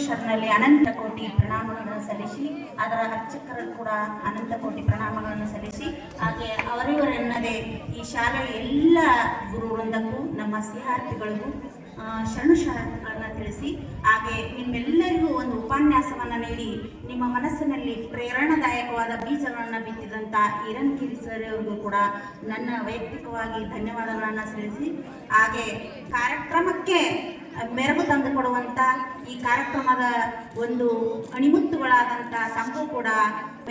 ಬಸವೇಶ್ವರನಲ್ಲಿ ಅನಂತ ಕೋಟಿ ಪ್ರಣಾಮಗಳನ್ನು ಸಲ್ಲಿಸಿ, ಅದರ ಅರ್ಚಕರು ಕೂಡ ಅನಂತ ಕೋಟಿ ಪ್ರಣಾಮಗಳನ್ನು ಸಲ್ಲಿಸಿ, ಹಾಗೆ ಅವರಿವರೆನ್ನದೇ ಈ ಶಾಲೆಯ ಎಲ್ಲ ಗುರು ವೃಂದಕ್ಕೂ ನಮ್ಮ ಸಿಹಾರ್ಥಿಗಳಿಗೂ ಶರಣು ಶರಣಗಳನ್ನು ತಿಳಿಸಿ, ಹಾಗೆ ನಿಮ್ಮೆಲ್ಲರಿಗೂ ಒಂದು ಉಪನ್ಯಾಸವನ್ನು ನೀಡಿ, ನಿಮ್ಮ ಮನಸ್ಸಿನಲ್ಲಿ ಪ್ರೇರಣಾದಾಯಕವಾದ ಬೀಜಗಳನ್ನು ಬಿತ್ತಿದಂಥ ಈರನ್ಕಿರಿ ಸರ್ ಅವರಿಗೂ ಕೂಡ ನನ್ನ ವೈಯಕ್ತಿಕವಾಗಿ ಧನ್ಯವಾದಗಳನ್ನು ಸಲ್ಲಿಸಿ, ಹಾಗೆ ಕಾರ್ಯಕ್ರಮಕ್ಕೆ ಮೆರಗು ತಂದು ಕೊಡುವಂಥ ಈ ಕಾರ್ಯಕ್ರಮದ ಒಂದು ಅಣಿಮುತ್ತುಗಳಾದಂಥ ತಮಗೂ ಕೂಡ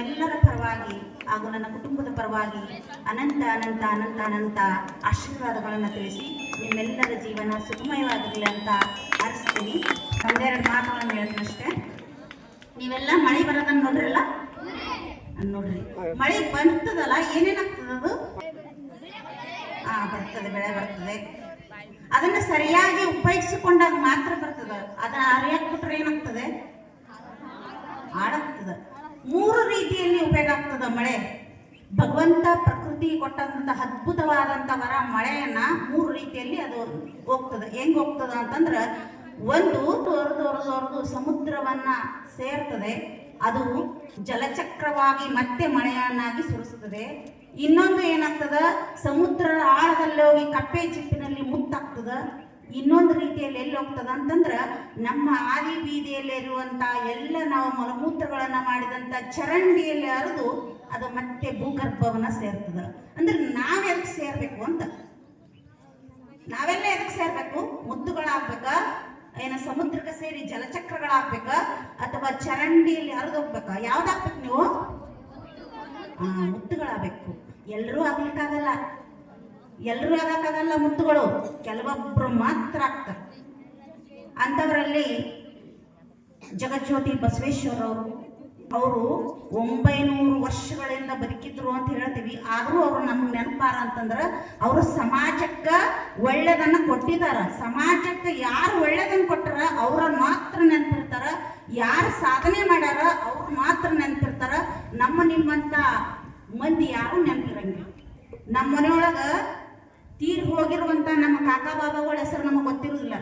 ಎಲ್ಲರ ಪರವಾಗಿ ಹಾಗೂ ನನ್ನ ಕುಟುಂಬದ ಪರವಾಗಿ ಅನಂತ ಅನಂತ ಅನಂತ ಅನಂತ ಆಶೀರ್ವಾದಗಳನ್ನು ತಿಳಿಸಿ ನಿಮ್ಮೆಲ್ಲರ ಜೀವನ ಸುಖಮಯವಾಗಲಿ ಅಂತ ಹಾರೈಸ್ತೀನಿ ಒಂದೆರಡು ಮಾತುಗಳನ್ನು ಹೇಳ್ತೀನಿ ಅಷ್ಟೇ. ನೀವೆಲ್ಲ ಮಳೆ ಬರೋದನ್ನ ನೋಡ್ರಲ್ಲ? ನೋಡ್ರಿ. ಮಳೆ ಬರ್ತದಲ್ಲ, ಏನೇನಾಗ್ತದ ಅದು? ಹಾ ಬರ್ತದೆ, ಬೆಳೆ ಬರ್ತದೆ. ಅದನ್ನ ಸರಿಯಾಗಿ ಉಪಯೋಗಿಸಿಕೊಂಡಾಗ ಮಾತ್ರ ಬರ್ತದ. ಅದನ್ನ ಅರಿಯಾಕ್ ಬಿಟ್ರೆ ಏನಾಗ್ತದೆ? ಹಾಳಾಗ್ತದ. ಮೂರು ರೀತಿಯಲ್ಲಿ ಉಪಯೋಗ ಆಗ್ತದ ಮಳೆ. ಭಗವಂತ ಪ್ರಕೃತಿ ಕೊಟ್ಟಂತಹ ಅದ್ಭುತವಾದಂಥ ವರ ಮಳೆಯನ್ನ ಮೂರು ರೀತಿಯಲ್ಲಿ ಅದು ಹೋಗ್ತದೆ. ಹೆಂಗ್ ಹೋಗ್ತದ ಅಂತಂದ್ರೆ ಒಂದು ತೊರೆದು ಹೊರದು ಹೊರದು ಸಮುದ್ರವನ್ನ ಸೇರ್ತದೆ. ಅದು ಜಲಚಕ್ರವಾಗಿ ಮತ್ತೆ ಮಳೆಯನ್ನಾಗಿ ಸುರಿಸ್ತದೆ. ಇನ್ನೊಂದು ಏನಾಗ್ತದ? ಸಮುದ್ರದ ಆಳದಲ್ಲಿ ಹೋಗಿ ಕಪ್ಪೆ ಚಿಪ್ಪಿನಲ್ಲಿ ಮುತ್ತಾಗ್ತದ. ಇನ್ನೊಂದು ರೀತಿಯಲ್ಲಿ ಎಲ್ಲಿ ಹೋಗ್ತದೆ ಅಂತಂದ್ರೆ ನಮ್ಮ ಆದಿ ಬೀದಿಯಲ್ಲಿ ಇರುವಂತ ಎಲ್ಲ ನಾವು ಮಲಮೂತ್ರಗಳನ್ನು ಮಾಡಿದಂತ ಚರಂಡಿಯಲ್ಲಿ ಹರಿದು ಅದು ಮತ್ತೆ ಭೂಗರ್ಭವನ್ನ ಸೇರ್ತದ. ಅಂದ್ರೆ ನಾವು ಎದಕ್ ಸೇರ್ಬೇಕು ಅಂತ? ನಾವೆಲ್ಲ ಎದಕ್ಕೆ ಸೇರ್ಬೇಕು? ಮುದ್ದುಗಳಾಗ್ಬೇಕ ಏನ ಸಮುದ್ರಕ್ಕೆ ಸೇರಿ ಜಲಚಕ್ರಗಳಾಗ್ಬೇಕ? ಅಥವಾ ಚರಂಡಿಯಲ್ಲಿ ಹರಿದು ಹೋಗ್ಬೇಕ? ಯಾವ್ದಾಗ್ಬೇಕು ನೀವು? ಮುತ್ತುಗಳಾಗಬೇಕು. ಎಲ್ಲರೂ ಆಗ್ಲಿಕ್ಕಾಗಲ್ಲ. ಎಲ್ಲರೂ ಆಗಕ್ಕಾಗಲ್ಲ ಮುತ್ತುಗಳು. ಕೆಲವೊಬ್ಬರು ಮಾತ್ರ ಆಗ್ತಾರೆ. ಅಂಥವರಲ್ಲಿ ಜಗಜ್ಯೋತಿ ಬಸವೇಶ್ವರ ಅವರು ಅವರು ಒಂಬೈನೂರು ವರ್ಷಗಳಿಂದ ಬದುಕಿದ್ರು ಅಂತ ಹೇಳ್ತೀವಿ. ಆದರೂ ಅವರು ನಮ್ಗೆ ನೆನಪಾರ ಅಂತಂದ್ರೆ ಅವರು ಸಮಾಜಕ್ಕೆ ಒಳ್ಳೇದನ್ನ ಕೊಟ್ಟಿದ್ದಾರೆ ಸಮಾಜಕ್ಕೆ ಯಾರು ಒಳ್ಳೇದನ್ನ ಕೊಟ್ಟಾರ ಅವ್ರ ಮಾತ್ರ ನೆನಪಿರ್ತಾರ. ಯಾರು ಸಾಧನೆ ಮಾಡ್ಯಾರ ಅವ್ರು ಮಾತ್ರ ನೆನಪಿರ್ತಾರ. ನಮ್ಮ ನಿಮ್ಮಂತ ಮಂದಿ ಯಾರು ನೆನಪಿರಂಗಿಲ್ಲ. ನಮ್ಮ ಮನೆಯೊಳಗ ತೀರ್ ಹೋಗಿರುವಂತ ನಮ್ಮ ಕಾಕಾ ಬಾಬಾಗಳ ಹೆಸರು ನಮಗೆ ಗೊತ್ತಿರುವುದಿಲ್ಲ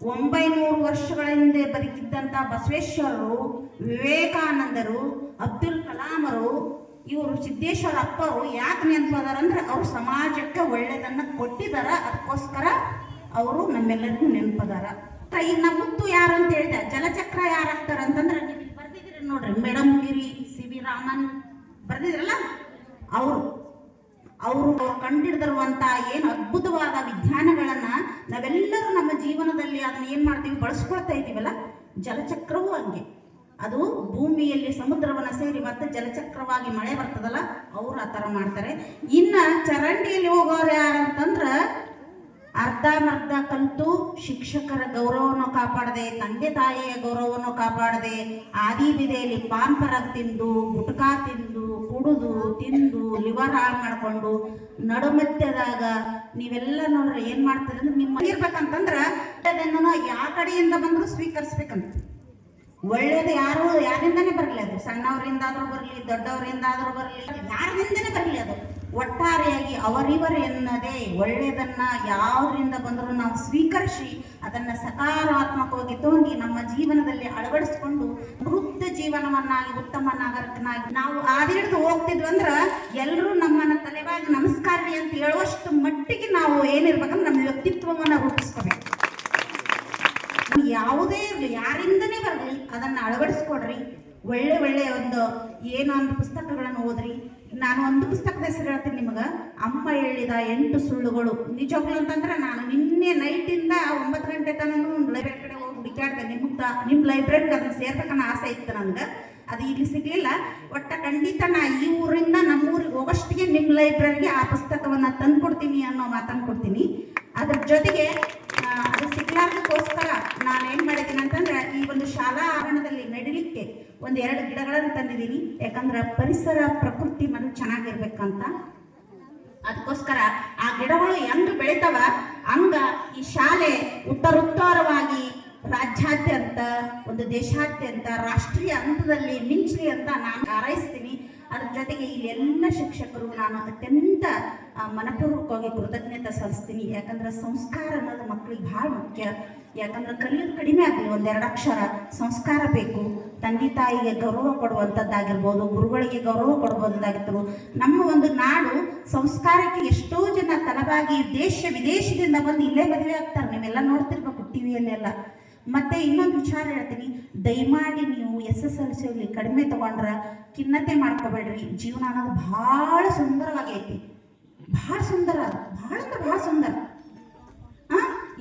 ಒಂಬೈನೂರು ವರ್ಷಗಳ ಹಿಂದೆ ಬದುಕಿದ್ದಂಥ ಬಸವೇಶ್ವರರು ವಿವೇಕಾನಂದರು, ಅಬ್ದುಲ್ ಕಲಾಮರು ಇವರು ಸಿದ್ದೇಶ್ವರ ಅಪ್ಪರು ಯಾಕೆ ನೆನಪದಾರ ಅಂದ್ರೆ ಅವ್ರು ಸಮಾಜಕ್ಕೆ ಒಳ್ಳೇದನ್ನ ಕೊಟ್ಟಿದಾರ, ಅದಕ್ಕೋಸ್ಕರ ಅವರು ನಮ್ಮೆಲ್ಲರಿಗೂ ನೆನಪದಾರ. ಈಗ ನಮ್ಮ ಮುತ್ತು ಯಾರು ಅಂತ ಹೇಳಿದೆ, ಜಲಚಕ್ರ ಯಾರಾಗ್ತಾರ ಅಂತಂದ್ರೆ ನೀವು ಬರ್ದಿದ್ದೀರಿ ನೋಡ್ರಿ. Madam Giri, C V Raman. ಬರ್ದಿದ್ರಲ್ಲ? ಅವರು. ಅವರು ಅವ್ರು ಏನು ಅದ್ಭುತವಾದ ವಿಜ್ಞಾನಗಳನ್ನ ನಾವೆಲ್ಲರೂ ನಮ್ಮ ಜೀವನದಲ್ಲಿ ಅದನ್ನ ಏನ್ ಮಾಡ್ತೀವಿ, ಬಳಸ್ಕೊಳ್ತಾ ಇದ್ದೀವಲ್ಲ? ಜಲಚಕ್ರವೂ ಹಂಗೆ. ಅದು ಭೂಮಿಯಲ್ಲಿ ಸಮುದ್ರವನ್ನು ಸೇರಿ ಮತ್ತೆ ಜಲಚಕ್ರವಾಗಿ ಮಳೆ ಬರ್ತದಲ್ಲ, ಅವ್ರು ಆ ಥರ ಮಾಡ್ತಾರೆ. ಇನ್ನ ಚರಂಡಿಯಲ್ಲಿ ಹೋಗೋರು ಯಾರು ಅರ್ಧ ಅರ್ಧಮರ್ಧ ಕಲಿತು ಶಿಕ್ಷಕರ ಗೌರವವನ್ನು ಕಾಪಾಡದೆ, ತಂದೆ ತಾಯಿಯ ಗೌರವವನ್ನು ಕಾಪಾಡದೆ, ಆದಿ ಬಿದೆಯಲ್ಲಿ ಪಾನ್ ಪರಾಗ್ ತಿಂದು, ಗುಟ್ಕಾ ತಿಂದು ಕುಡಿದು, ತಿಂದು ಲಿವರ್ ಹಾಳು ಮಾಡ್ಕೊಂಡು ನಡುಮಧ್ಯದಾಗ ನೀವೆಲ್ಲ ನೋಡ್ರಿ ಏನ್ ಮಾಡ್ತೀರಿ ಅಂದ್ರೆ ನಿಮ್ಮ ಇರ್ಬೇಕಂತಂದ್ರ ಅದನ್ನು ಯಾವ ಕಡೆಯಿಂದ ಬಂದ್ರು ಸ್ವೀಕರಿಸ್ಬೇಕಂತ. ಒಳ್ಳೇದು ಯಾರು, ಯಾರಿಂದನೇ ಬರಲಿ ಅದು. ಸಣ್ಣವರಿಂದಾದ್ರೂ ಬರಲಿ, ದೊಡ್ಡವರಿಂದಾದ್ರೂ ಬರಲಿ, ಯಾರಿಂದನೇ ಬರಲಿ ಅದು. ಒಟ್ಟಾರೆಯಾಗಿ ಅವರಿವರು ಎನ್ನದೇ ಒಳ್ಳೆಯದನ್ನ ಯಾವ್ದ್ರಿಂದ ಬಂದರೂ ನಾವು ಸ್ವೀಕರಿಸಿ ಅದನ್ನ ಸಕಾರಾತ್ಮಕವಾಗಿ ತೋಂಗಿ ನಮ್ಮ ಜೀವನದಲ್ಲಿ ಅಳವಡಿಸ್ಕೊಂಡು ವೃತ್ತ ಜೀವನವನ್ನಾಗಿ, ಉತ್ತಮ ನಾಗರಿಕನಾಗಿ ನಾವು ಆದಿಡಿದು ಹೋಗ್ತಿದ್ವಿ ಅಂದ್ರೆ ಎಲ್ಲರೂ ನಮ್ಮನ್ನ ತಲೆಬಾಗಿ ನಮಸ್ಕಾರ ರೀ ಅಂತ ಹೇಳುವಷ್ಟು ಮಟ್ಟಿಗೆ ನಾವು ಏನಿರ್ಬೇಕಂದ್ರೆ ನಮ್ಮ ವ್ಯಕ್ತಿತ್ವವನ್ನು ರೂಪಿಸ್ಕೋಬೇಕು. ಯಾವುದೇ ಇರಲಿ, ಯಾರಿಂದನೇ ಬರಲಿ ಅದನ್ನ ಅಳವಡಿಸ್ಕೊಡ್ರಿ. ಒಳ್ಳೆ ಒಳ್ಳೆ ಒಂದು ಏನೋ ಒಂದು ಪುಸ್ತಕಗಳನ್ನು ಓದ್ರಿ. ನಾನು ಒಂದು ಪುಸ್ತಕದ ಹೆಸರು ಹೇಳ್ತೀನಿ ನಿಮಗೆ. ಅಮ್ಮ ಹೇಳಿದ ಎಂಟು ಸುಳ್ಳುಗಳು. ನಿಜವಾಗ್ಲು ಅಂತಂದ್ರೆ ನಾನು ನಿನ್ನೆ ನೈಟಿಂದ ಒಂಬತ್ತು ಗಂಟೆ ತನೂ ಲೈಬ್ರರಿ ಕಡೆ ಹೋಗಿ ಹುಡುಕಾಡ್ದೆ ನಿಮ್ಮ ನಿಮ್ಮ ಲೈಬ್ರರಿಗೆ ಅದನ್ನ ಸೇರ್ಬೇಕನ್ನೋ ಆಸೆ ಇತ್ತು ನನಗೆ. ಅದು ಇಲ್ಲಿ ಸಿಗಲಿಲ್ಲ. ಒಟ್ಟ ಖಂಡಿತ ನಾ ಈ ಊರಿಂದ ನಮ್ಮ ಊರಿಗೆ ಹೋಗೋಷ್ಟಿಗೆ ನಿಮ್ಮ ಲೈಬ್ರರಿಗೆ ಆ ಪುಸ್ತಕವನ್ನ ತಂದುಕೊಡ್ತೀನಿ ಅನ್ನೋ ಮಾತನ್ನು ಕೊಡ್ತೀನಿ. ಅದ್ರ ಜೊತೆಗೆ ಅದು ಸಿಗ್ಲಾರ್ದಕ್ಕೋಸ್ಕರ ನಾನು ಏನು ಮಾಡಿದ್ದೀನಿ ಅಂತಂದ್ರೆ ಈ ಒಂದು ಶಾಲಾ ಆವರಣದಲ್ಲಿ ನಡಿಲಿಕ್ಕೆ ಒಂದ್ ಎರಡು ಗಿಡಗಳನ್ನು ತಂದಿದ್ದೀನಿ. ಯಾಕಂದ್ರೆ ಪರಿಸರ ಪ್ರಕೃತಿ ಮನ ಚೆನ್ನಾಗಿರ್ಬೇಕಂತ. ಅದಕ್ಕೋಸ್ಕರ ಆ ಗಿಡಗಳು ಹೆಂಗ್ ಬೆಳಿತಾವ? ಹಂಗ ಈ ಶಾಲೆ ಉತ್ತರೋತ್ತರವಾಗಿ ರಾಜ್ಯಾದ್ಯಂತ, ಒಂದು ದೇಶಾದ್ಯಂತ, ರಾಷ್ಟ್ರೀಯ ಹಂತದಲ್ಲಿ ಮಿಂಚಲಿ ಅಂತ ನಾನು ಹಾರೈಸ್ತೀನಿ. ಅದ್ರ ಜೊತೆಗೆ ಇಲ್ಲೆಲ್ಲ ಶಿಕ್ಷಕರು ನಾನು ಅತ್ಯಂತ ಮನಪೂರ್ವಕವಾಗಿ ಕೃತಜ್ಞತೆ ಸಲ್ಲಿಸ್ತೀನಿ. ಯಾಕಂದ್ರೆ ಸಂಸ್ಕಾರ ಅನ್ನೋದು ಮಕ್ಕಳಿಗೆ ಭಾಳ ಮುಖ್ಯ. ಯಾಕಂದ್ರೆ ಕಲಿಯೋದು ಕಡಿಮೆ ಆಗಲಿ, ಒಂದೆರಡು ಅಕ್ಷರ ಸಂಸ್ಕಾರ ಬೇಕು. ತಂದೆ ತಾಯಿಗೆ ಗೌರವ ಕೊಡುವಂಥದ್ದಾಗಿರ್ಬೋದು, ಗುರುಗಳಿಗೆ ಗೌರವ ಕೊಡುವಂಥದ್ದಾಗಿರ್ಬೋದು. ನಮ್ಮ ಒಂದು ನಾಡು ಸಂಸ್ಕಾರಕ್ಕೆ ಎಷ್ಟೋ ಜನ ತಲಬಾಗಿ ದೇಶ ವಿದೇಶದಿಂದ ಬಂದು ಇಲ್ಲೇ ಮದುವೆ ಆಗ್ತಾರೆ. ನೀವೆಲ್ಲ ನೋಡ್ತಿರ್ಬೇಕು ಟಿ ವಿಯಲ್ಲೆಲ್ಲ ಮತ್ತೆ ಇನ್ನೊಂದು ವಿಚಾರ ಹೇಳ್ತೀನಿ. ದಯಮಾಡಿ ನೀವು ಎಸ್ ಎಸ್ ಎಲ್ ಸಿಯಲ್ಲಿ ಕಡಿಮೆ ತಗೊಂಡ್ರೆ ಖಿನ್ನತೆ ಮಾಡ್ಕೋಬೇಡ್ರಿ. ಜೀವನ ಅನ್ನೋದು ಭಾಳ ಐತಿ. ಭಾಳ ಸುಂದರ, ಭಾಳ ಅಂದ್ರೆ ಭಾಳ ಸುಂದರ?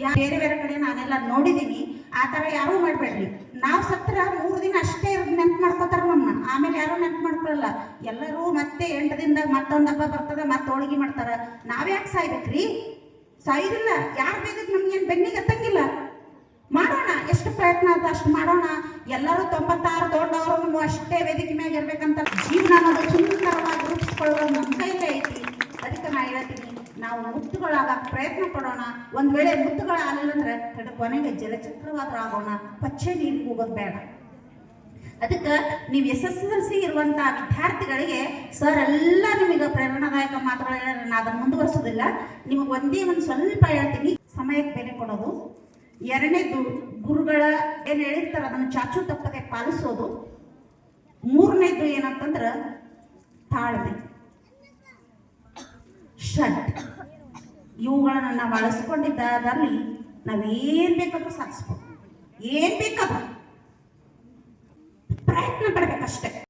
ಯಾ ಬೇರೆ ಬೇರೆ ಕಡೆ ನಾನೆಲ್ಲ ನೋಡಿದ್ದೀನಿ ಆ ಥರ ಯಾರೂ ಮಾಡಬೇಡ್ರಿ. ನಾವು ಸತ್ರ ಮೂರು ದಿನ ಅಷ್ಟೇ ನೆನ್ಪು ಮಾಡ್ಕೋತಾರ ನಮ್ಮ ಆಮೇಲೆ ಯಾರೂ ನೆನ್ಪು ಮಾಡ್ಕೊಳ್ಳಲ್ಲ ಎಲ್ಲರೂ ಮತ್ತೆ ಎಂಟು ದಿನದಾಗ ಮತ್ತೊಂದು ಹಬ್ಬ ಬರ್ತದೆ, ಮತ್ತೆ ಹೋಳಿಗೆ ಮಾಡ್ತಾರ. ನಾವ್ಯಾಕೆ ಸಾಯ್ಬೇಕ್ರಿ? ಸಾಯುದಿಲ್ಲ. ಯಾರು ಬೇಕಿದ್ ನಮ್ಗೇನು ಬೆನ್ನಿಗೆ ಹತ್ತಂಗಿಲ್ಲ. ಮಾಡೋಣ, ಎಷ್ಟು ಪ್ರಯತ್ನ ಆದ ಅಷ್ಟು ಮಾಡೋಣ. ಎಲ್ಲರೂ ತೊಂಬತ್ತಾರು ದೊಡ್ಡವರು ಅಷ್ಟೇ ವೇದಿಕೆ ಮ್ಯಾಗ ಇರ್ಬೇಕಂತ ಜೀವನ ಅನ್ನೋದು ಸುಂದರವಾಗಿ ರೂಪಿಸ್ಕೊಳ್ಳೋದು ನಮ್ಮ ಕೈಲೇ ಐತಿ. ಅದಕ್ಕೆ ನಾ ಹೇಳ್ತೀನಿ, ನಾವು ಮುತ್ತುಗಳಾಗಕ್ಕೆ ಪ್ರಯತ್ನ ಪಡೋಣ. ಒಂದ್ ವೇಳೆ ಮುತ್ತುಗಳಾಗಲಿಲ್ಲ ಅಂದ್ರೆ ಕಡೆ ಕೊನೆಗೆ ಜಲಚಕ್ರವಾದ್ರೂ ಆಗೋಣ. ಪಚ್ಚೆ ನೀರಿಗೆ ಹೋಗೋದು ಬೇಡ. ಅದಕ್ಕೆ ನೀವು ಎಸ್ ಎಸ್ ಎಲ್ ಸಿ ಇರುವಂಥ ವಿದ್ಯಾರ್ಥಿಗಳಿಗೆ ಸರ್ ಎಲ್ಲ ನಿಮಗೆ ಪ್ರೇರಣಾದಾಯಕ ಮಾತುಗಳು ಹೇಳ್ಯಾರ ನಾನು ಅದನ್ನು ಮುಂದುವರಿಸೋದಿಲ್ಲ. ನಿಮಗೆ ಒಂದೇ ಒಂದು ಸ್ವಲ್ಪ ಹೇಳ್ತೀನಿ, ಸಮಯಕ್ಕೆ ಬೆಲೆ ಕೊಡೋದು. ಎರಡನೇದು ಗುರುಗಳ ಏನು ಹೇಳಿರ್ತಾರೆ, ಅದನ್ನು ಚಾಚು ತಪ್ಪದೆ ಪಾಲಿಸೋದು. ಮೂರನೇದು ಏನಂತಂದ್ರೆ, ತಾಳ್ಮೆ. ಷಟ್. ಇವುಗಳನ್ನು ನಾವು ಅಳಿಸ್ಕೊಂಡಿದ್ದಾದಲ್ಲಿ ನಾವೇನು ಬೇಕಾದ್ರೂ ಸಾಧಿಸ್ಬೋದು. ಏನು ಬೇಕಾದ್ರೂ. ಪ್ರಯತ್ನ ಪಡ್ಬೇಕಷ್ಟೇ.